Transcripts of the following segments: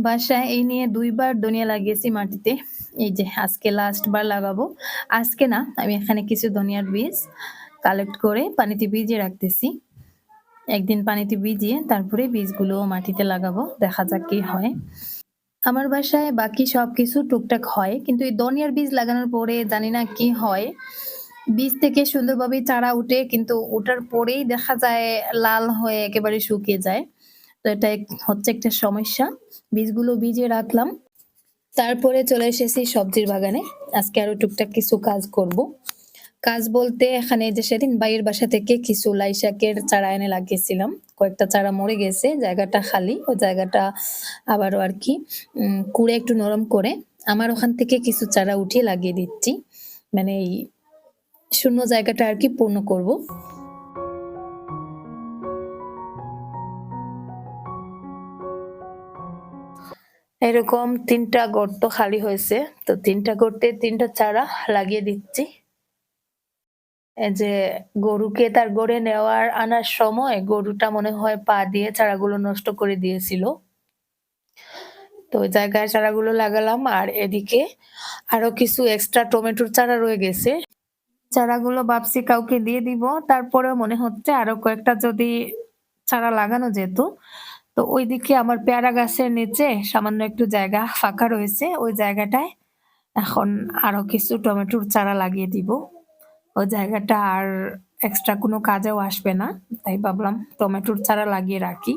বাসায় এই নিয়ে ২ বার ধনিয়া লাগিয়েছি মাটিতে। এই যে আজকে লাস্ট বার লাগাবো। আজকে না, আমি এখানে কিছু ধনিয়ার বীজ কালেক্ট করে পানিতে ভিজিয়ে রাখতেছি। একদিন পানিতে ভিজিয়ে তারপরে বীজগুলো মাটিতে লাগাবো। দেখা যাক কি হয়। আমার বাসায় বাকি সবকিছু টুকটাক হয়। কিন্তু এই ধনিয়ার বীজ লাগানোর পরে জানি না কি হয়। বীজ থেকে সুন্দরভাবে চারা উঠে কিন্তু ওঠার পরেই দেখা যায় লাল হয়ে একেবারে শুকিয়ে যায়। তো এটা হচ্ছে একটা সমস্যা। বীজগুলো ভিজিয়ে রাখলাম। তারপরে চলে এসেছি সবজির বাগানে। আজকে আরও টুকটাক কিছু কাজ করব। কাজ বলতে এখানে যে সেদিন বাইরের বাসা থেকে কিছু লাই শাকের চারা এনে লাগিয়েছিলাম। কয়েকটা চারা মরে গেছে। জায়গাটা খালি। ওই জায়গাটা আবারও আরকি উম, কুড়ে একটু নরম করে আমার ওখান থেকে কিছু চারা উঠিয়ে লাগিয়ে দিচ্ছি। মানে এই শূন্য জায়গাটা আর কি পূর্ণ করব। এরকম তিনটা গর্ত খালি হয়েছে। তো তিনটা গর্তে ৩ টা চারা লাগিয়ে দিচ্ছি। যে গরুকে তার গড়ে নেওয়ার আনার সময় গরুটা মনে হয় পা দিয়ে চারাগুলো নষ্ট করে দিয়েছিল। তো ওই জায়গায় চারাগুলো লাগালাম আর এদিকে আরও কিছু এক্সট্রা টমেটোর চারা রয়ে গেছে। চারাগুলো ভাবছি কাউকে দিয়ে দিব। তারপরেও মনে হচ্ছে আরও কয়েকটা যদি চারা লাগানো যেত। তো ওইদিকে আমার পেয়ারা গাছের নিচে সামান্য একটু জায়গা ফাঁকা রয়েছে। ওই জায়গাটায় এখন আরও কিছু টমেটোর চারা লাগিয়ে দিব। ওই জায়গাটা আর এক্সট্রা কোনো কাজেও আসবে না। তাই ভাবলাম টমেটোর চারা লাগিয়ে রাখি।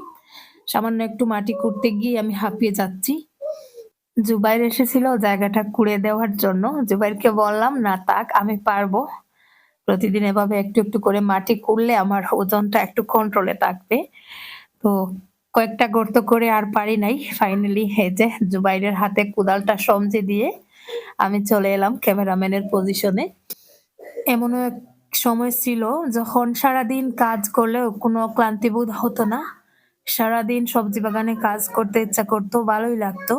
সামান্য একটু মাটি খুঁড়তে গিয়ে আমি হাঁপিয়ে যাচ্ছি। জুবাইর এসেছিল জায়গাটা কুড়ে দেওয়ার জন্য। জুবাইরকে বললাম, "না তাক আমি পারব। প্রতিদিন এভাবে একটু, একটু করে মাটি খুঁড়লে আমার ওজনটা একটু কন্ট্রোলে থাকবে।" তো কয়েকটা গর্ত করে আর পারি নাই। ফাইনালি এই যে জুবাইরের হাতে কোদালটা সমঝে দিয়ে আমি চলে এলাম ক্যামেরাম্যানের পজিশনে। এমনও এক সময় ছিল যখন সারাদিন কাজ করলেও কোনো ক্লান্তিবোধ হতো না। সারাদিন সবজি বাগানে কাজ করতে ইচ্ছা করতো, ভালোই লাগতো।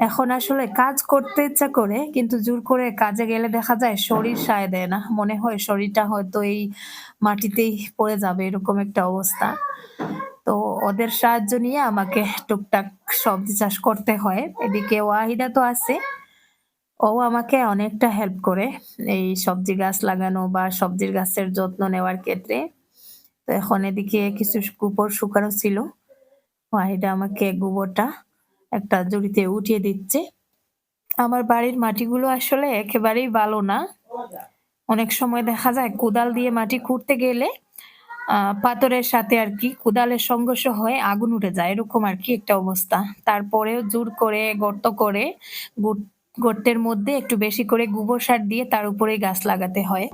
এখন আসলে কাজ করতে ইচ্ছা করে কিন্তু জোর করে কাজে গেলে দেখা যায় শরীর সায় দেয় না। মনে হয় শরীরটা হয়তো এই মাটিতেই পড়ে যাবে এরকম একটা অবস্থা। তো ওদের সাহায্য নিয়ে আমাকে টুকটাক সবজি চাষ করতে হয়। এদিকে ওয়াহিদা তো আছে। ও আমাকে অনেকটা হেল্প করে এই সবজি গাছ লাগানো বা সবজির গাছের যত্ন নেওয়ার ক্ষেত্রে। তো এখন এদিকে কিছু গোবর শুকানো ছিল। ওয়াহিদা আমাকে গোবরটা একটা ঝুড়িতে উঠিয়ে দিচ্ছে। আমার বাড়ির মাটিগুলো আসলে একেবারেই ভালো না। অনেক সময় দেখা যায় কোদাল দিয়ে মাটি খুঁড়তে গেলে পাথরের সাথে আর কি কোদালের সংঘর্ষ হয়ে আগুন উঠে যায়। এরকম আরকি একটা অবস্থা। তারপরেও জোর করে গর্ত করে গর্তের মধ্যে একটু বেশি করে গোবর সার দিয়ে তার উপরেই গাছ লাগাতে হয়।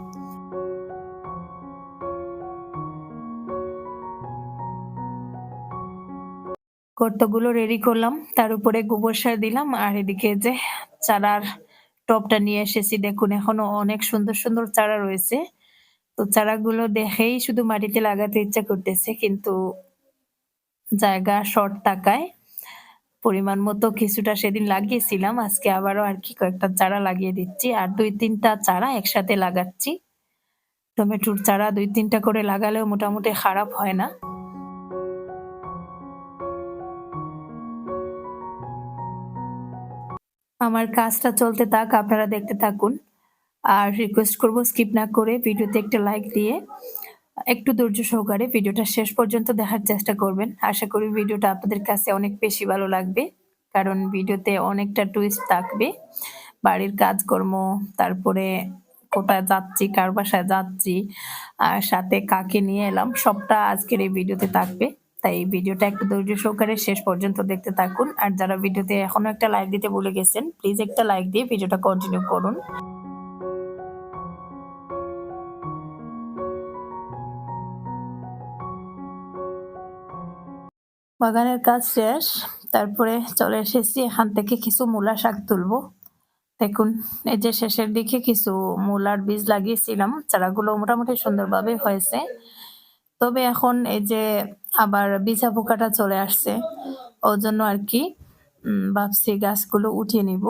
গর্তগুলো রেডি করলাম। তার উপরে গোবর সার দিলাম। আর এদিকে যে চারার টবটা নিয়ে এসেছি দেখুন এখনও অনেক সুন্দর, সুন্দর চারা রয়েছে। তো চারাগুলো দেখেই শুধু মাটিতে লাগাতে ইচ্ছা করতেছে কিন্তু জায়গা শর্ট থাকায় পরিমাণ মতো কিছুটা সেদিন লাগিয়েছিলাম। আজকে আবারও আর কি কয়েকটা চারা লাগিয়ে দিচ্ছি। আর দুই তিনটা চারা একসাথে লাগাচ্ছি। টমেটোর চারা দুই তিনটা করে লাগালেও মোটামুটি খারাপ হয় না। আমার কাজটা চলতে থাক, আপনারা দেখতে থাকুন। আর রিকোয়েস্ট করব স্কিপ না করে ভিডিওতে একটা লাইক দিয়ে একটু ধৈর্য সহকারে ভিডিওটা শেষ পর্যন্ত দেখার চেষ্টা করবেন। আশা করি ভিডিওটা আপনাদের কাছে অনেক বেশি ভালো লাগবে। কারণ ভিডিওতে অনেকটা টুইস্ট থাকবে। বাড়ির কাজকর্ম, তারপরে কোথায় যাচ্ছি, কার বাসায় যাচ্ছি, আর সাথে কাকে নিয়ে এলাম সবটা আজকের এই ভিডিওতে থাকবে। তাই ভিডিওটা একটু ধৈর্য সহকারে শেষ পর্যন্ত দেখতে থাকুন। আর যারা ভিডিওতে এখনও একটা লাইক দিতে ভুলে গেছেন, প্লিজ একটা লাইক দিয়ে ভিডিওটা কন্টিনিউ করুন। বাগানের কাজ শেষ। তারপরে চলে এসেছি, এখান থেকে কিছু মূলা শাক তুলবো। দেখুন, এই যে শেষের দিকে কিছু মূলার বীজ লাগিয়েছিলাম। চারাগুলো মোটামুটি সুন্দরভাবে হয়েছে। তবে এখন এই যে আবার বিছা পোকাটা চলে আসছে। ওর জন্য আর কি ভাবছি গাছগুলো উঠিয়ে নিব।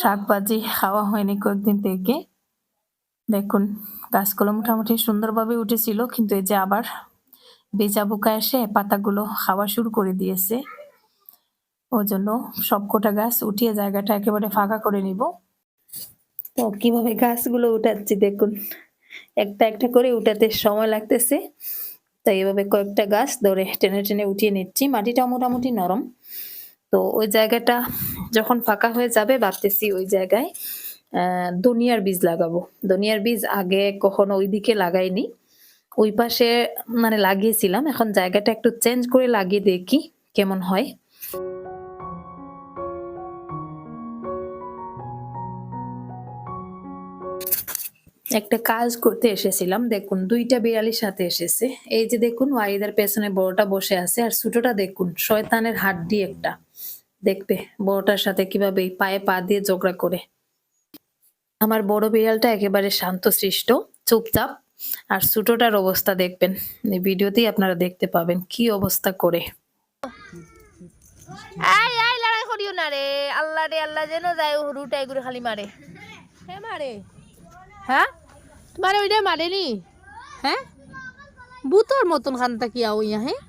শাকভাজি খাওয়া হয়নি কয়েকদিন থেকে। দেখুন, গাছগুলো মোটামুটি সুন্দরভাবে উঠেছিল, কিন্তু এই যে আবার বিছা বোকা এসে পাতাগুলো খাওয়া শুরু করে দিয়েছে। ওই জন্য সবকটা গাছ উঠিয়ে জায়গাটা একেবারে ফাঁকা করে নিব। তো কীভাবে গাছগুলো উঠাচ্ছি দেখুন, একটা একটা করে উঠাতে সময় লাগতেছে। তাই এভাবে কয়েকটা গাছ ধরে টেনে টেনে উঠিয়ে নিচ্ছি। মাটিটা মোটামুটি নরম। তো ওই জায়গাটা যখন ফাঁকা হয়ে যাবে ভাবতেছি ওই জায়গায়, আহ, ধনিয়ার বীজ লাগাবো। ধনিয়ার বীজ আগে কখনো ওইদিকে লাগাইনি। ওই পাশে মানে লাগিয়েছিলাম। এখন জায়গাটা একটু চেঞ্জ করে লাগিয়ে দেখি কেমন হয়। একটা কাজ করতে এসেছিলাম। দেখুন, দুইটা বিড়ালির সাথে এসেছে। এই যে দেখুন ওয়াইদার পেছনে বড়টা বসে আছে। আর ছোটটা দেখুন, শয়তানের হাড্ডি একটা। দেখবে বড়টার সাথে কীভাবে পায়ে পা দিয়ে ঝগড়া করে। আমার বড় বিড়ালটা একেবারে শান্তশিষ্ট, চুপচাপ। আর ছোটটার অবস্থা দেখবেন। এই ভিডিওতেই আপনারা দেখতে পাবেন কি অবস্থা করে। আই আই লড়াই করিও না রে। আল্লাহ রে আল্লাহ যেন যায় রুটাই করে খালি মারে। হ্যাঁ মারে। হ্যাঁ? তোমার ওইটাই মারেনি? হ্যাঁ? ভূতর মতন খানটা কি আও ইয়া হ্যাঁ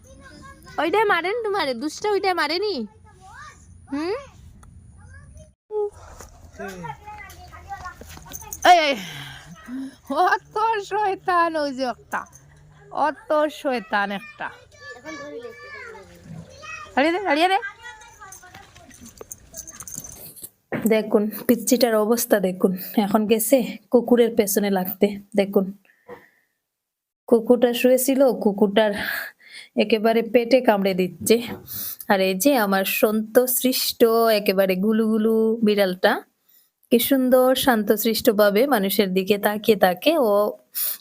ওইটাই মারেন তোমারে দুষ্টা ওইটাই মারেনি। হুম? এই এই অত শয়তান ওই যে একটা। অত শয়তান একটা। দেখুন, পিচ্চিটার অবস্থা দেখুন। এখন গেছে কুকুরের পেছনে লাগতে, দেখুন। কুকুরটা শুয়েছিল, কুকুরটার একেবারে পেটে কামড়ে দিচ্ছে। আর এই যে আমার সন্ত সৃষ্ট একেবারে গুলুগুলু বিড়ালটা। কি সুন্দর শান্তশিষ্ট ভাবে মানুষের দিকে তাকিয়ে তাকে ও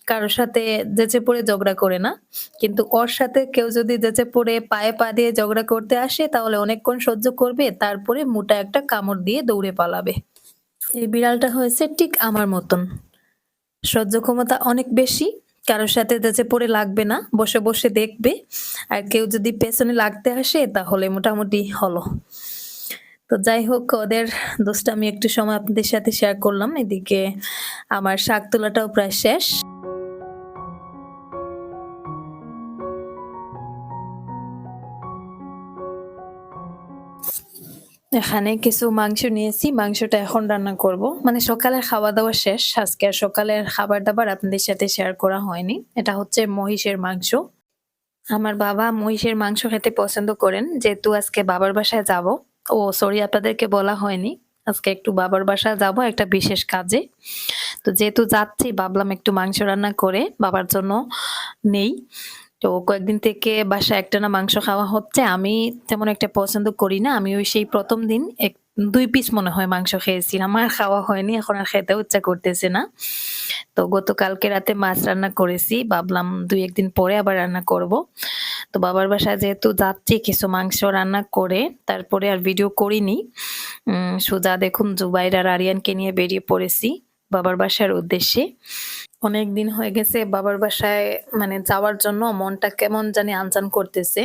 কারোর সাথে যেচে পড়ে ঝগড়া করে না। কিন্তু ওর সাথে কেউ যদি যেচে পড়ে পায়ে পা দিয়ে ঝগড়া করতে আসে, তাহলে অনেকক্ষণ সহ্য করবে, তারপরে মোটা একটা কামড় দিয়ে দৌড়ে পালাবে। এই বিড়ালটা হয়েছে ঠিক আমার মতন। সহ্য ক্ষমতা অনেক বেশি, কারোর সাথে যেচে পড়ে লাগবে না, বসে বসে দেখবে। আর কেউ যদি পেছনে লাগতে আসে, তাহলে মোটামুটি হলো। তো যাই হোক, ওদের দোষটা আমি একটু সময় আপনাদের সাথে শেয়ার করলাম। এদিকে আমার শাক তোলাটাও প্রায় শেষ। এখানে কিছু মাংস নিয়েছি। মাংসটা এখন রান্না করব। মানে সকালের খাওয়া দাওয়া শেষ। আজকে আর সকালের খাবার দাবার আপনাদের সাথে শেয়ার করা হয়নি। এটা হচ্ছে মহিষের মাংস। আমার বাবা মহিষের মাংস খেতে পছন্দ করেন। যেহেতু আজকে বাবার বাসায় যাব। ও সরি আপনাদেরকে বলা হয়নি। আজকে একটু বাবার বাসা যাব, একটা বিশেষ কাজে। তো যেহেতু যাচ্ছি, ভাবলাম একটু মাংস রান্না করে বাবার জন্য নেই। তো কয়েকদিন থেকে বাসায় একটানা মাংস খাওয়া হচ্ছে। আমি তেমন একটা পছন্দ করি না। আমি ওই সেই প্রথম দিন এক দুই পিস মনে হয় মাংস খেয়েছিলাম। আর খাওয়া হয়নি, এখন আর খেতে ইচ্ছা করতেছে না। তো গতকালকে রাতে মাছ রান্না করেছি, ভাবলাম দুই একদিন পরে আবার রান্না করব। তো বাবার বাসায় যেহেতু যাচ্ছি কিছু মাংস রান্না করে, তারপরে আর ভিডিও করিনি। সোজা দেখুন জুবাইর আর আরিয়ানকে নিয়ে বেরিয়ে পড়েছি বাবার বাসার উদ্দেশ্যে। অনেক দিন হয়ে গেছে বাবার বাসায় মানে যাওয়ার জন্য মনটা কেমন জানি আনচান করতেছে।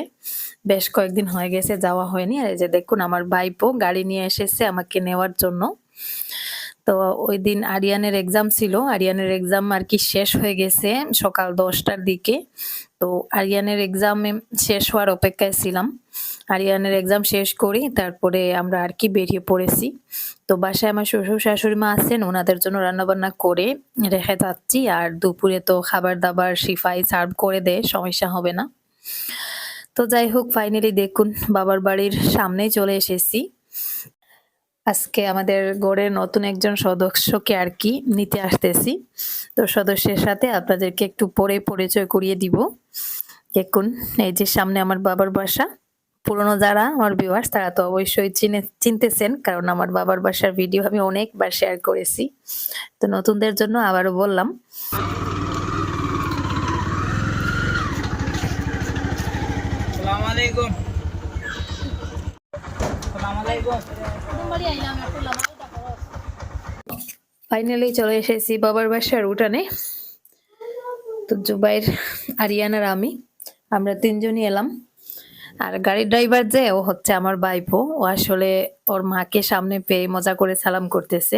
বেশ কয়েকদিন হয়ে গেছে, যাওয়া হয়নি। আর এই যে দেখুন, আমার ভাইপো গাড়ি নিয়ে এসেছে আমাকে নেওয়ার জন্য। তো ওই দিন আরিয়ানের এক্সাম ছিল। আরিয়ানের এক্সাম আর কি শেষ হয়ে গেছে সকাল দশটার দিকে। তো আরিয়ানের এক্সাম শেষ হওয়ার অপেক্ষায় ছিলাম। আরিয়ানের এক্সাম শেষ করি, তারপরে আমরা আর কি বেরিয়ে পড়েছি। তো বাসায় আমার শ্বশুর শাশুড়ি মা আছেন, ওনাদের জন্য রান্নাবান্না করে রেখে যাচ্ছি। আর দুপুরে তো খাবার দাবার সিফাই সার্ভ করে দেয়, সমস্যা হবে না। তো যাই হোক ফাইনালি দেখুন, বাবার বাড়ির সামনেই চলে এসেছি। আজকে আমাদের গড়ের নতুন একজন সদস্যকে আর কি নিতে আসতেছি। তো সদস্যের সাথে আপনাদেরকে একটু পরে পরিচয় করিয়ে দিব। দেখুন, এই যে সামনে আমার বাবার বাসা। পুরনো যারা আমার ভিউয়ার্স তারা তো অবশ্যই চিনে, চিনতেছেন, কারণ আমার বাবার বাসার ভিডিও আমি অনেকবার শেয়ার করেছি। তো নতুনদের জন্য আবারও বললাম। সালাম আলাইকুম সালাম আলাইকুম। ফাইনালি চলে এসেছি বাবার বাসার উঠানে। তো জুবাইর, আরিয়ান আর আমি, আমরা তিনজনই এলাম। আর গাড়ির ড্রাইভার যে, ও হচ্ছে আমার বাইপো ও আসলে ওর মাকে সামনে পেয়ে মজা করে সালাম করতেছে।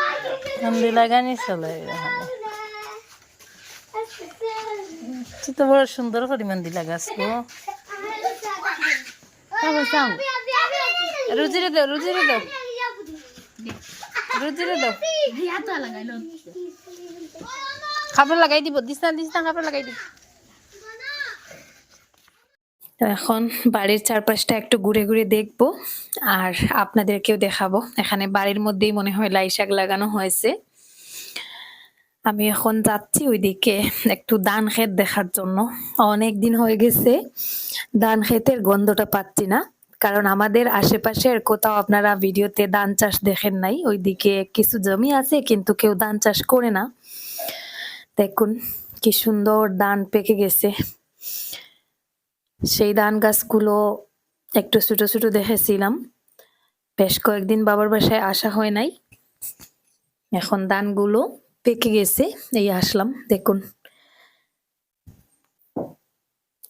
আলহামদুলিল্লাহ লাগানি চলে এখানে। তুই তো বড় সুন্দর করে দিলা লাগাস গো। রুজিরে দাও রুজিরে দাও। রুজিরে দাও। খাবার লাগাই দিব দিস না দিস না খাবার লাগাই দিব। এখন বাড়ির চারপাশটা একটু ঘুরে ঘুরে দেখব, আর আপনাদেরকেও দেখাবো। এখানে বাড়ির মধ্যেই মনে হয় লাই শাক লাগানো হয়েছে। আমি এখন যাচ্ছি ওইদিকে একটু ধান ক্ষেত দেখার জন্য। অনেক দিন হয়ে গেছে ধান ক্ষেতের গন্ধটা পাচ্ছি না, কারণ আমাদের আশেপাশের কোথাও আপনারা ভিডিওতে ধান চাষ দেখেন নাই। ওইদিকে কিছু জমি আছে, কিন্তু কেউ ধান চাষ করে না। দেখুন, কি সুন্দর ধান পেকে গেছে। সেই ধান গাছগুলো একটু ছোট ছোট দেখেছিলাম। বেশ কয়েকদিন বাবার বাসায় আসা হয় নাই। এখন ধানগুলো পেকে গেছে। এই আসলাম, দেখুন।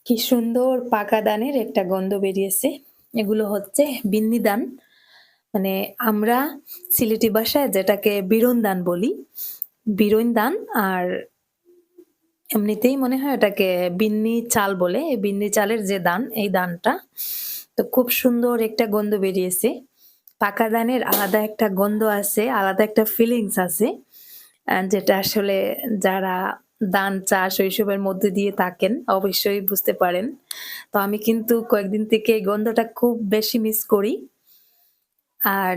কি সুন্দর পাকা দানের একটা গন্ধ বেরিয়েছে। এগুলো হচ্ছে বিন্নি দান মানে আমরা সিলেটি ভাষায় যেটাকে বিরন দান বলি, বিরন দান আর এমনিতেই মনে হয় এটাকে বিন্নি চাল বলে, এই বিন্নি চালের যে দান, এই দানটা, তো খুব সুন্দর একটা গন্ধ বেরিয়েছে। পাকা দানের আলাদা একটা গন্ধ আছে, আলাদা একটা ফিলিংস আছে যেটা আসলে যারা ধান চাষ ওইসবের মধ্যে দিয়ে থাকেন, অবশ্যই বুঝতে পারেন। তো আমি কিন্তু কয়েকদিন থেকে এই গন্ধটা খুব বেশি মিস করি। আর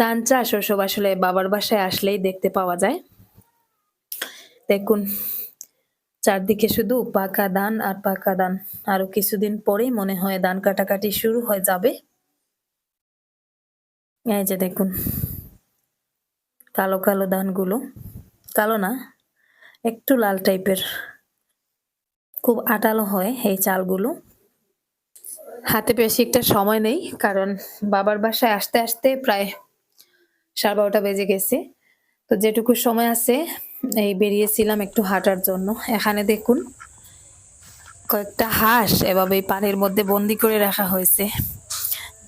ধান চাষ ওসব আসলে বাবার বাসায় আসলেই দেখতে পাওয়া যায়। দেখুন চারদিকে শুধু পাকা ধান আর পাকা ধান। আরও কিছুদিন পরেই মনে হয় ধান কাটাকাটি শুরু হয়ে যাবে। এই যে দেখুন, কালো কালো ধানগুলো, কালো না, একটু লাল টাইপের। খুব আটালো হয় এই চালগুলো। হাতে বেশি একটা সময় নেই, কারণ বাবার বাসায় আসতে আসতে প্রায় সাড়ে বারোটা বেজে গেছে। তো যেটুকু সময় আছে এই বেরিয়েছিলাম একটু হাঁটার জন্য। এখানে দেখুন, কয়েকটা হাঁস এভাবে পানির মধ্যে বন্দি করে রাখা হয়েছে।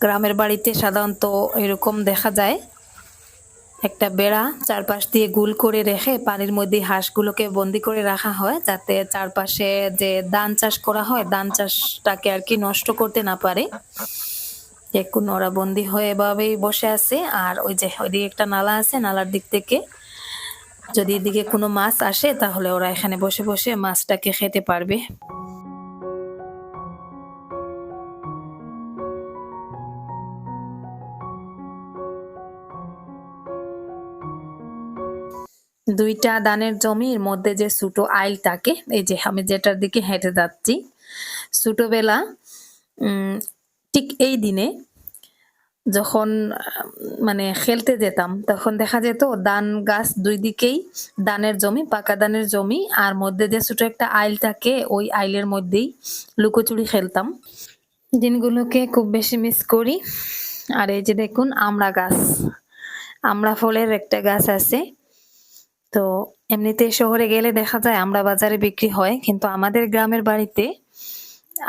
গ্রামের বাড়িতে সাধারণত এরকম দেখা যায়। একটা বেড়া চারপাশ দিয়ে গুল করে রেখে পানির মধ্যে হাঁসগুলোকে বন্দি করে রাখা হয়, যাতে চারপাশে যে ধান চাষ করা হয়, ধান চাষটাকে আর কি নষ্ট করতে না পারে। দেখুন ওরা বন্দি হয়ে এভাবেই বসে আছে, আর ওই যে ওইদিকে একটা নালা আছে, নালার দিক থেকে যদি এদিকে কোনো মাছ আসে, তাহলে ওরা এখানে বসে বসে মাছটাকে খেতে পারবে। দুইটা দানের জমির মধ্যে যে ছোটো আইল থাকে, এই যে আমি যেটার দিকে হেঁটে যাচ্ছি, ছোটবেলা ঠিক এই দিনে যখন মানে খেলতে যেতাম, তখন দেখা যেত দান গাছ দুই দিকেই দানের জমি, পাকা দানের জমি, আর মধ্যে যে ছোট একটা আইল থাকে, ওই আইলের মধ্যেই লুকোচুরি খেলতাম। দিনগুলোকে খুব বেশি মিস করি। আর এই যে দেখুন, আমড়া গাছ। আমড়া ফলের একটা গাছ আছে। তো এমনিতে শহরে গেলে দেখা যায় আমরা বাজারে বিক্রি হয়, কিন্তু আমাদের গ্রামের বাড়িতে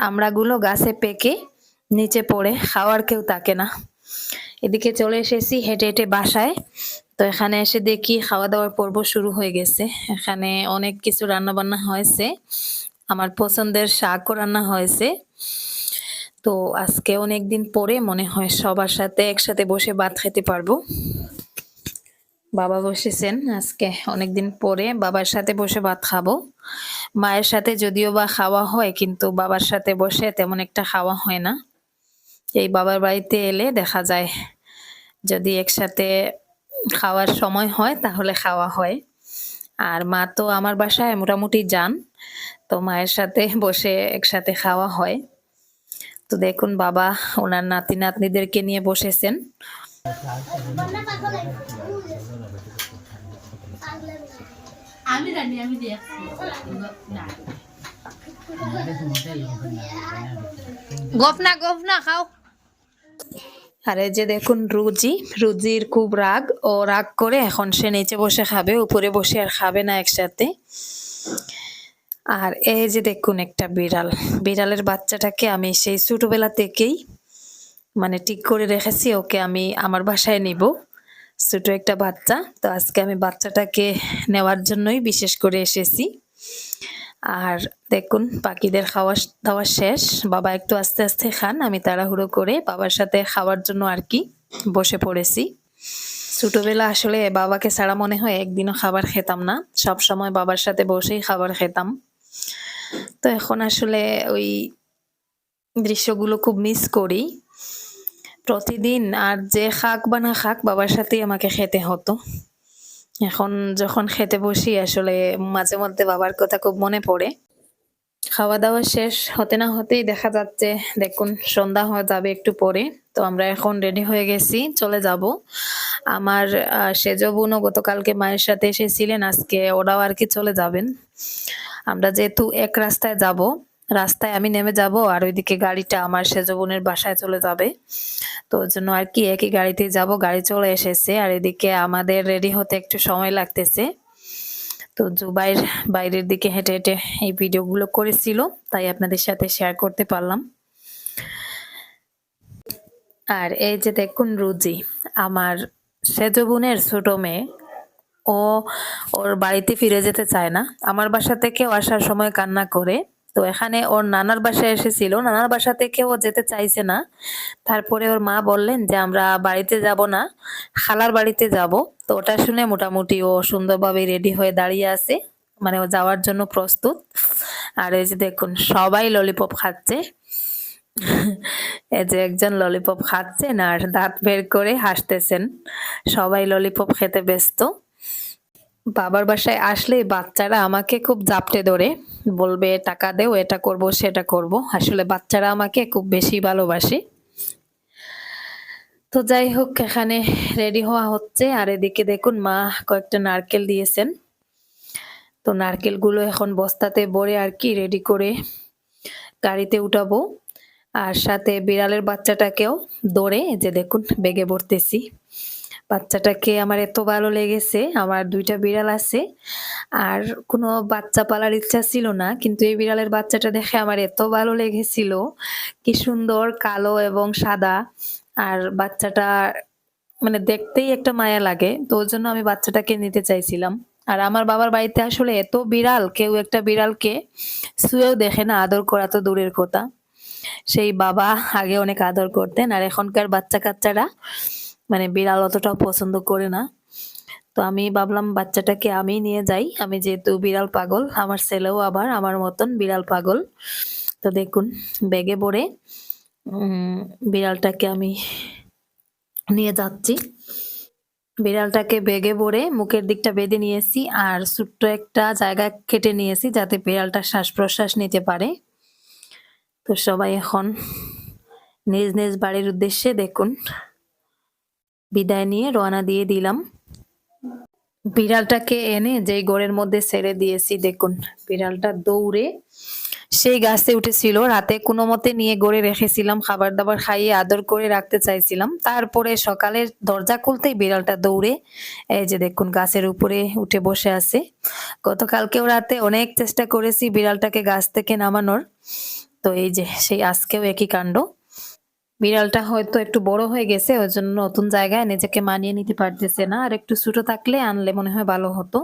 আমরাগুলো গাছে পেকে, নিচে পড়ে, খাওয়ার কেউ থাকে না। এদিকে চলে এসেছি হেঁটে হেঁটে বাসায়। তো এখানে এসে দেখি খাওয়া দাওয়ার পর্ব শুরু হয়ে গেছে। এখানে অনেক কিছু রান্না বান্না হয়েছে। আমার পছন্দের শাকও রান্না হয়েছে। তো আজকে অনেক দিন পরে মনে হয় সবার সাথে একসাথে বসে ভাত খেতে পারব। বাবা বসেছেন আজকে। অনেকদিন পরে বাবার সাথে বসে ভাত খাব। মায়ের সাথে যদিও বা খাওয়া হয়, কিন্তু বাবার সাথে বসে তেমন একটা খাওয়া হয় না। এই বাবার বাড়িতে এলে দেখা যায় যদি একসাথে খাওয়ার সময় হয় তাহলে খাওয়া হয়। আর মা তো আমার বাসায় মোটামুটি যান তো মায়ের সাথে বসে একসাথে খাওয়া হয়। তো দেখুন বাবা ওনার নাতি নাতনিদেরকে নিয়ে বসেছেন. আমি আমি দেখছি না। গপ না খাও। আর এই যে দেখুন, রুজি, রুজির খুব রাগ। ও রাগ করে এখন সে নিচে বসে খাবে, উপরে বসে আর খাবে না একসাথে। আর এই যে দেখুন একটা বিড়াল। বিড়ালের বাচ্চাটাকে আমি সেই ছোটবেলা থেকেই মানে ঠিক করে রেখেছি, ওকে আমি আমার বাসায় নিব। ছোট একটা বাচ্চা, তো আজকে আমি বাচ্চাটাকে নেওয়ার জন্যই বিশেষ করে এসেছি। আর দেখুন, পাখিদের খাওয়া দাওয়া শেষ। বাবা একটু আস্তে আস্তে খান, আমি তাড়াহুড়ো করে বাবার সাথে খাওয়ার জন্য আর কি বসে পড়েছি। ছোটবেলা আসলে বাবাকে ছাড়া মনে হয় একদিনও খাবার খেতাম না। সব সময় বাবার সাথে বসেই খাবার খেতাম। তো এখন আসলে ওই দৃশ্যগুলো খুব মিস করি। প্রতিদিন আর যে খাক বা না খাক বাবার সাথেই আমাকে খেতে হতো। এখন যখন খেতে বসি, আসলে মাঝে মধ্যে বাবার কথা খুব মনে পড়ে। খাওয়া দাওয়া শেষ হতে না হতেই দেখা যাচ্ছে, দেখুন সন্ধ্যা হয়ে যাবে একটু পরে। তো আমরা এখন রেডি হয়ে গেছি, চলে যাব। আমার সেজ বোনও গতকালকে মায়ের সাথে এসেছিলেন, আজকে ওরাও আর কি চলে যাবেন। আমরা যেহেতু এক রাস্তায় যাব রাস্তায় আমি নেমে যাব আর ওইদিকে গাড়িটা আমার সেজ বোনের বাসায় চলে যাবে। তো ওই জন্য আর কি একই গাড়িতে যাব। গাড়ি চলে এসেছে আর এদিকে আমাদের রেডি হতে একটু সময় লাগতেছে। তো জুবাইর বাইরের দিকে হেঁটে হেঁটে এই ভিডিওগুলো করেছিল, তাই আপনাদের সাথে শেয়ার করতে পারলাম। আর এই যে দেখুন রুজি, আমার সেজ বোনের ছোট মেয়ে, ও ওর বাড়িতে ফিরে যেতে চায় না। আমার বাসা থেকে আসার সময় কান্না করে তো এখানে ওর নানার বাসায় এসেছিল। নানার বাসা থেকে ও যেতে চাইছে না। তারপরে ওর মা বললেন যে, আমরা বাড়িতে যাব না, খালার বাড়িতে যাব। তো ওটা শুনে মোটামুটি ও সুন্দরভাবে রেডি হয়ে দাঁড়িয়ে আছে। মানে ও যাওয়ার জন্য প্রস্তুত। আর এই যে দেখুন, সবাই ললিপপ খাচ্ছে। এই যে একজন ললিপপ খাচ্ছেন আর দাঁত বের করে হাসতেছেন। সবাই ললিপপ খেতে ব্যস্ত। বাবার বাসায় আসলে বাচ্চারা আমাকে খুব জাপটে ধরে। বলবে, টাকা দেও, এটা করব, সেটা করব। আসলে বাচ্চারা আমাকে খুব বেশি ভালোবাসে। তো যাই হোক, এখানে রেডি হওয়া হচ্ছে। আর এদিকে দেখুন, মা কয়েকটা নারকেল দিয়েছেন। তো নারকেলগুলো এখন বস্তাতে ভরে আর কি রেডি করে গাড়িতে উঠাবো। আর সাথে বিড়ালের বাচ্চাটাকেও দৌড়ে যে দেখুন, বেগে ভরতেছি বাচ্চাটাকে আমার এত ভালো লেগেছে, আমার দুইটা বিড়াল আছে। আর কোনো বাচ্চা পালার ইচ্ছা ছিল না, কিন্তু এই বিড়ালের বাচ্চাটা দেখে আমার এত ভালো লেগেছিল। কি সুন্দর, কালো এবং সাদা। আর বাচ্চাটা মানে দেখতেই একটা মায়া লাগে, তো ওর জন্য আমি বাচ্চাটাকে নিতে চাইছিলাম। আর আমার বাবার বাড়িতে আসলে এত বিড়াল, কেউ একটা বিড়ালকে শুয়েও দেখে না, আদর করা তো দূরের কথা। সেই বাবা আগে অনেক আদর করতেন, আর এখনকার বাচ্চা কাচ্চারা মানে বিড়াল অতটাও পছন্দ করে না। তো আমি ভাবলাম, বাচ্চাটাকে আমি নিয়ে যাই। আমি যেহেতু বিড়াল পাগল, আমার ছেলেও আবার আমার মতন বিড়াল পাগল। তো দেখুন, ব্যাগে ভরে বিড়ালটাকে আমি নিয়ে যাচ্ছি। বিড়ালটাকে বেগে ভরে মুখের দিকটা বেঁধে নিয়েছি, আর ছোট্ট একটা জায়গা কেটে নিয়েছি যাতে বিড়ালটা শ্বাস প্রশ্বাস নিতে পারে। তো সবাই এখন নিজ নিজ বাড়ির উদ্দেশ্যে দেখুন। বিদায় নিয়ে রওনা দিয়ে দিলাম। বিড়ালটাকে এনে যেই ঘরের মধ্যে ছেড়ে দিয়েছি, দেখুন, বিড়ালটা দৌড়ে সেই গাছে উঠেছিল। রাতে কোনো মতে নিয়ে গড়ে রেখেছিলাম খাবার দাবার খাইয়ে আদর করে রাখতে চাইছিলাম। তারপরে সকালে দরজা খুলতেই বিড়ালটা দৌড়ে এই যে দেখুন, গাছের উপরে উঠে বসে আছে। গতকালকেও রাতে অনেক চেষ্টা করেছি বিড়ালটাকে গাছ থেকে নামানোর। তো এই যে সেই আজকেও একই কাণ্ড। বিড়ালটা হয়তো একটু বড় হয়ে গেছে ওই জন্য নতুন জায়গায় নিজেকে মানিয়ে নিতে পারতেছে না। আর একটু ছোট থাকলে আনলে মনে হয় ভালো হতো।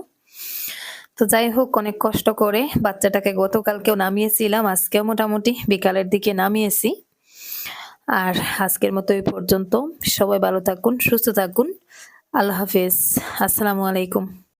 তো যাই হোক, অনেক কষ্ট করে বাচ্চাটাকে গতকালকেও নামিয়েছিলাম, আজকেও মোটামুটি বিকালের দিকে নামিয়েছি। আর আজকের মতো এই পর্যন্ত। সবাই ভালো থাকুন, সুস্থ থাকুন। আল্লাহ হাফিজ। আসসালামু আলাইকুম।